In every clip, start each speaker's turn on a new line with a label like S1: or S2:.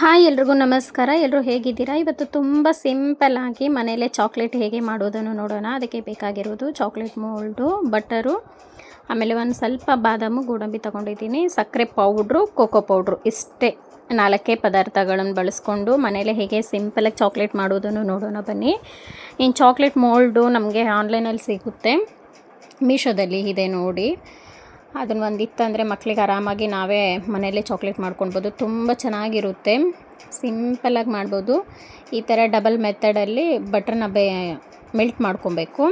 S1: Hi ಎಲ್ರಿಗೂ ನಮಸ್ಕಾರ. ಎಲ್ಲರೂ ಹೇಗಿದ್ದೀರಾ? ಇವತ್ತು ತುಂಬ ಸಿಂಪಲ್ ಆಗಿ ಮನೆಯಲ್ಲೇ ಚಾಕ್ಲೇಟ್ ಹೇಗೆ ಮಾಡೋದನ್ನು ನೋಡೋಣ. ಅದಕ್ಕೆ ಬೇಕಾಗಿರೋದು ಚಾಕ್ಲೇಟ್ ಮೋಲ್ಡು, ಬಟರು, ಆಮೇಲೆ ಒಂದು ಸ್ವಲ್ಪ ಬಾದಾಮು, ಗೋಡಂಬಿ ತೊಗೊಂಡಿದ್ದೀನಿ, ಸಕ್ಕರೆ ಪೌಡ್ರು, ಕೋಕೋ ಪೌಡ್ರು ಇಷ್ಟೇ. ನಾಲ್ಕೇ ಪದಾರ್ಥಗಳನ್ನು ಬಳಸ್ಕೊಂಡು ಮನೇಲೆ ಹೇಗೆ ಸಿಂಪಲಾಗಿ ಚಾಕ್ಲೇಟ್ ಮಾಡೋದನ್ನು ನೋಡೋಣ ಬನ್ನಿ. ಇನ್ನು ಚಾಕ್ಲೇಟ್ ಮೋಲ್ಡು ನಮಗೆ ಆನ್ಲೈನಲ್ಲಿ ಸಿಗುತ್ತೆ. ಮೀಶೋದಲ್ಲಿ ಇದೆ ನೋಡಿ. ಅದನ್ನು ಒಂದು ಮಕ್ಕಳಿಗೆ ಆರಾಮಾಗಿ ನಾವೇ ಮನೆಯಲ್ಲೇ ಚಾಕ್ಲೇಟ್ ಮಾಡ್ಕೊಳ್ಬೋದು. ತುಂಬ ಚೆನ್ನಾಗಿರುತ್ತೆ. ಸಿಂಪಲಾಗಿ ಮಾಡ್ಬೋದು. ಈ ಥರ ಡಬಲ್ ಮೆಥಡಲ್ಲಿ ಬಟ್ರನ್ನ ಬೇ ಮೆಲ್ಟ್ ಮಾಡ್ಕೊಬೇಕು.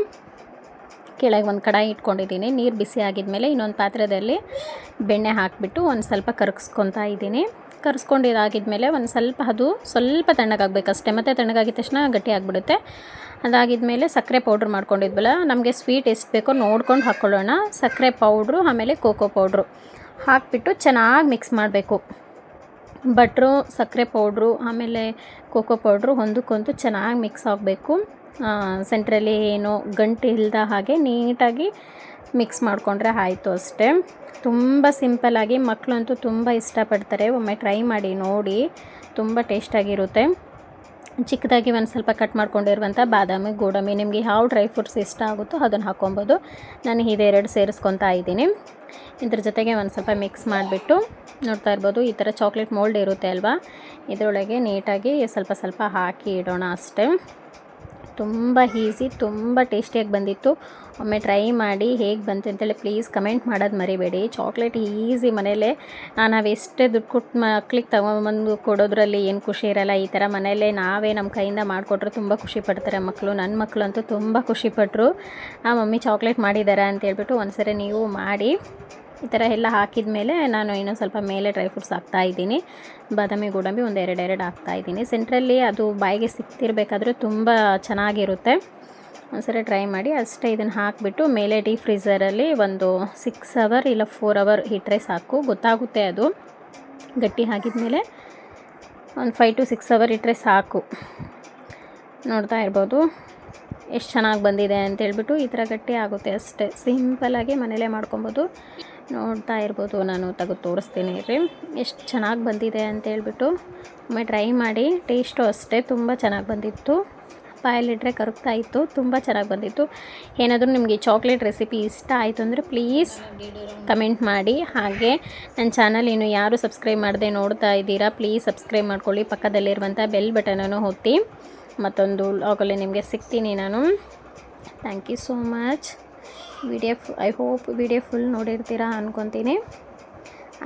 S1: ಕೆಳಗೆ ಒಂದು ಕಡಾಯಿ ಇಟ್ಕೊಂಡಿದ್ದೀನಿ. ನೀರು ಬಿಸಿ ಆಗಿದ್ಮೇಲೆ ಇನ್ನೊಂದು ಪಾತ್ರೆಯಲ್ಲಿ ಬೆಣ್ಣೆ ಹಾಕಿಬಿಟ್ಟು ಒಂದು ಸ್ವಲ್ಪ ಕರಗಿಸ್ಕೊತಾ ಇದ್ದೀನಿ. ಕರ್ಸ್ಕೊಂಡಿದ್ದಾಗಿದ್ಮೇಲೆ ಒಂದು ಸ್ವಲ್ಪ ಅದು ಸ್ವಲ್ಪ ತಣ್ಣಗಾಗಬೇಕು ಅಷ್ಟೇ ಮತ್ತು ತಣ್ಣಗಾಗಿದ ತಕ್ಷಣ ಗಟ್ಟಿ ಆಗಿಬಿಡುತ್ತೆ. ಅದಾಗಿದ್ಮೇಲೆ ಸಕ್ಕರೆ ಪೌಡ್ರ್ ಮಾಡ್ಕೊಂಡಿದ್ವಲ್ಲ, ನಮಗೆ ಸ್ವೀಟ್ ಎಷ್ಟು ಬೇಕೋ ನೋಡ್ಕೊಂಡು ಹಾಕ್ಕೊಳ್ಳೋಣ ಸಕ್ಕರೆ ಪೌಡ್ರು, ಆಮೇಲೆ ಕೋಕೋ ಪೌಡ್ರು ಹಾಕಿಬಿಟ್ಟು ಚೆನ್ನಾಗಿ ಮಿಕ್ಸ್ ಮಾಡಬೇಕು. ಬಟ್ರು, ಸಕ್ಕರೆ ಪೌಡ್ರು, ಆಮೇಲೆ ಕೋಕೋ ಪೌಡ್ರು ಹೊಂದಕ್ಕೊಂದು ಚೆನ್ನಾಗಿ ಮಿಕ್ಸ್ ಆಗಬೇಕು. ಸೆಂಟ್ರಲ್ಲಿ ಏನು ಗಂಟು ಇಲ್ಲದ ಹಾಗೆ ನೀಟಾಗಿ ಮಿಕ್ಸ್ ಮಾಡಿಕೊಂಡ್ರೆ ಆಯಿತು ಅಷ್ಟೇ. ತುಂಬ ಸಿಂಪಲ್ಲಾಗಿ ಮಕ್ಕಳಂತೂ ತುಂಬ ಇಷ್ಟಪಡ್ತಾರೆ. ಒಮ್ಮೆ ಟ್ರೈ ಮಾಡಿ ನೋಡಿ. ತುಂಬ ಟೇಸ್ಟಾಗಿರುತ್ತೆ ಚಿಕ್ಕದಾಗಿ ಒಂದು ಸ್ವಲ್ಪ ಕಟ್ ಮಾಡ್ಕೊಂಡಿರುವಂಥ ಬಾದಾಮಿ, ಗೋಡಂಬಿ, ನಿಮಗೆ ಯಾವ ಡ್ರೈ ಫ್ರೂಟ್ಸ್ ಇಷ್ಟ ಆಗುತ್ತೋ ಅದನ್ನು ಹಾಕ್ಕೊಬೋದು. ನಾನು ಇದೆರಡು ಸೇರಿಸ್ಕೊತಾ ಇದ್ದೀನಿ. ಇದ್ರ ಜೊತೆಗೆ ಒಂದು ಸ್ವಲ್ಪ ಮಿಕ್ಸ್ ಮಾಡಿಬಿಟ್ಟು ನೋಡ್ತಾ ಇರ್ಬೋದು, ಈ ಥರ ಚಾಕ್ಲೇಟ್ ಮೋಲ್ಡ್ ಇರುತ್ತೆ ಅಲ್ವಾ? ಇದರೊಳಗೆ ನೀಟಾಗಿ ಸ್ವಲ್ಪ ಸ್ವಲ್ಪ ಹಾಕಿ ಇಡೋಣ ಅಷ್ಟೇ. ತುಂಬ ಈಸಿ, ತುಂಬ ಟೇಸ್ಟಿಯಾಗಿ ಬಂದಿತ್ತು. ಒಮ್ಮೆ ಟ್ರೈ ಮಾಡಿ ಹೇಗೆ ಬಂತು ಅಂತೇಳಿ ಪ್ಲೀಸ್ ಕಮೆಂಟ್ ಮಾಡೋದು ಮರಿಬೇಡಿ. ಚಾಕ್ಲೇಟ್ ಈಸಿ ಮನೆಯಲ್ಲೇ. ನಾವು ಎಷ್ಟೇ ದುಡ್ಡು ಕೊಟ್ಟು ಮಕ್ಳಿಗೆ ತಗೊಂಬಂದು ಕೊಡೋದ್ರಲ್ಲಿ ಏನು ಖುಷಿ ಇರಲ್ಲ. ಈ ಥರ ಮನೆಯಲ್ಲೇ ನಾವೇ ನಮ್ಮ ಕೈಯಿಂದ ಮಾಡಿಕೊಟ್ರೆ ತುಂಬ ಖುಷಿ ಪಡ್ತಾರೆ ಮಕ್ಕಳು ನನ್ನ ಮಕ್ಕಳಂತೂ ತುಂಬ ಖುಷಿಪಟ್ಟರು ಆ ಮಮ್ಮಿ ಚಾಕ್ಲೇಟ್ ಮಾಡಿದ್ದಾರೆ ಅಂತೇಳ್ಬಿಟ್ಟು ಒಂದು ಸರಿ ನೀವು ಮಾಡಿ. ಈ ಥರ ಎಲ್ಲ ಹಾಕಿದ ಮೇಲೆ ನಾನು ಇನ್ನೊಂದು ಸ್ವಲ್ಪ ಮೇಲೆ ಡ್ರೈ ಫ್ರೂಟ್ಸ್ ಇದ್ದೀನಿ. ಬಾದಾಮಿ, ಗೋಡಂಬಿ ಒಂದು ಎರಡು ಎರಡು ಇದ್ದೀನಿ. ಸೆಂಟ್ರಲ್ಲಿ ಅದು ಬಾಯಿಗೆ ಸಿಕ್ತಿರಬೇಕಾದ್ರೆ ತುಂಬ ಚೆನ್ನಾಗಿರುತ್ತೆ. ಒಂದ್ಸರಿ ಟ್ರೈ ಮಾಡಿ. ಅಷ್ಟೇ ಇದನ್ನು ಹಾಕಿಬಿಟ್ಟು ಮೇಲೆ ಡೀಪ್ ಫ್ರೀಝರಲ್ಲಿ ಒಂದು ಸಿಕ್ಸ್ ಅವರ್ ಇಲ್ಲ ಫೋರ್ ಅವರ್ ಇಟ್ಟರೆ ಸಾಕು. ಗೊತ್ತಾಗುತ್ತೆ ಅದು. ಗಟ್ಟಿ ಹಾಕಿದ್ಮೇಲೆ ಒಂದು ಫೈವ್ ಟು ಸಿಕ್ಸ್ ಅವರ್ ಇಟ್ಟರೆ ಸಾಕು. ನೋಡ್ತಾ ಇರ್ಬೋದು. ಎಷ್ಟು ಚೆನ್ನಾಗಿ ಬಂದಿದೆ ಅಂತೇಳ್ಬಿಟ್ಟು ಈ ಥರ ಗಟ್ಟಿ ಆಗುತ್ತೆ ಅಷ್ಟೇ. ಸಿಂಪಲಾಗಿ ಮನೇಲೇ ಮಾಡ್ಕೊಬೋದು. ನೋಡ್ತಾ ಇರ್ಬೋದು, ನಾನು ತೆಗೆದು ತೋರಿಸ್ತೀನಿ ರೀ ಎಷ್ಟು ಚೆನ್ನಾಗಿ ಬಂದಿದೆ ಅಂತೇಳ್ಬಿಟ್ಟು ಒಮ್ಮೆ ಟ್ರೈ ಮಾಡಿ. ಟೇಸ್ಟು ಅಷ್ಟೇ ತುಂಬ ಚೆನ್ನಾಗಿ ಬಂದಿತ್ತು. ಬಾಯಲ್ಲಿಟ್ಟರೆ ಕರಗ್ತಾ ಇತ್ತು, ತುಂಬ ಚೆನ್ನಾಗಿ ಬಂದಿತ್ತು. ಏನಾದರೂ ನಿಮಗೆ ಚಾಕ್ಲೇಟ್ ರೆಸಿಪಿ ಇಷ್ಟ ಆಯಿತು ಅಂದರೆ ಪ್ಲೀಸ್ ಕಮೆಂಟ್ ಮಾಡಿ. ಹಾಗೆ ನನ್ನ ಚಾನಲ್ ಇನ್ನು ಯಾರು ಸಬ್ಸ್ಕ್ರೈಬ್ ಮಾಡದೆ ನೋಡ್ತಾ ಇದ್ದೀರಾ ಪ್ಲೀಸ್ ಸಬ್ಸ್ಕ್ರೈಬ್ ಮಾಡ್ಕೊಳ್ಳಿ. ಪಕ್ಕದಲ್ಲಿರುವಂಥ ಬೆಲ್ ಬಟನನ್ನು ಒತ್ತಿ. ಮತ್ತೊಂದು ಲಾಗಲ್ಲಿ ನಿಮಗೆ ಸಿಗ್ತೀನಿ ನಾನು. Thank you so much video I hope video full ನೋಡಿರ್ತೀರಾ ಅಂದ್ಕೊತೀನಿ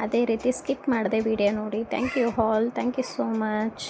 S1: ಅದೇ ರೀತಿ ಸ್ಕಿಪ್ ಮಾಡಿದೆ ವಿಡಿಯೋ ನೋಡಿ. Thank you all thank you so much.